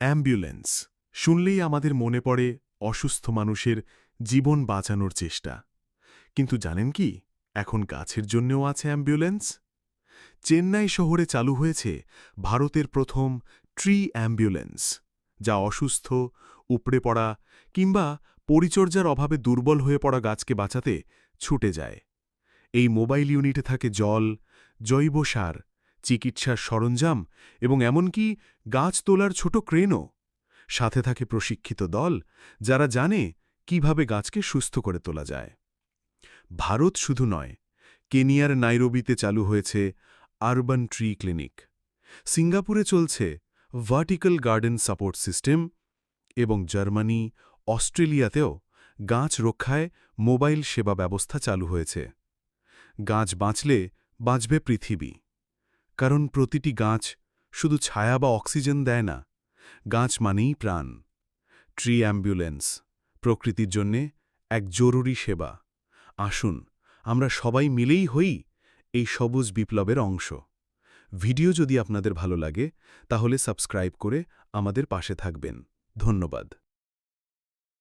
Ambulance. শুনলেই আমাদের মনে পড়ে অসুস্থ মানুষের জীবন বাঁচানোর চেষ্টা। কিন্তু জানেন কি? এখন গাছের জন্যও আছে অ্যাম্বুলেন্স। চেন্নাই শহরে চালু হয়েছে ভারতের প্রথম ট্রি অ্যাম্বুলেন্স, যা অসুস্থ, উপড়ে পড়া কিংবা পরিচর্যার অভাবে দুর্বল হয়ে পড়া গাছকে বাঁচাতে ছুটে যায়। এই মোবাইল ইউনিটে থাকে জল, জৈব সার চিকিৎসার সরঞ্জাম এবং এমনকি গাছ তোলার ছোট ক্রেনও। সাথে থাকে প্রশিক্ষিত দল, যারা জানে কীভাবে গাছকে সুস্থ করে তোলা যায়। ভারত শুধু নয়, কেনিয়ার নাইরোবিতে চালু হয়েছে আরবান ট্রি ক্লিনিক। সিঙ্গাপুরে চলছে ভার্টিক্যাল গার্ডেন সাপোর্ট সিস্টেম এবং জার্মানি, অস্ট্রেলিয়াতেও গাছ রক্ষায় মোবাইল সেবা ব্যবস্থা চালু হয়েছে। গাছ বাঁচলে বাঁচবে পৃথিবী। কারণ প্রতিটি গাছ শুধু ছায়া বা অক্সিজেন দেয় না, গাছ মানেই প্রাণ। ট্রি অ্যাম্বুলেন্স প্রকৃতির জন্যে এক জরুরি সেবা। আসুন, আমরা সবাই মিলেই হই এই সবুজ বিপ্লবের অংশ। ভিডিও যদি আপনাদের ভালো লাগে, তাহলে সাবস্ক্রাইব করে আমাদের পাশে থাকবেন। ধন্যবাদ।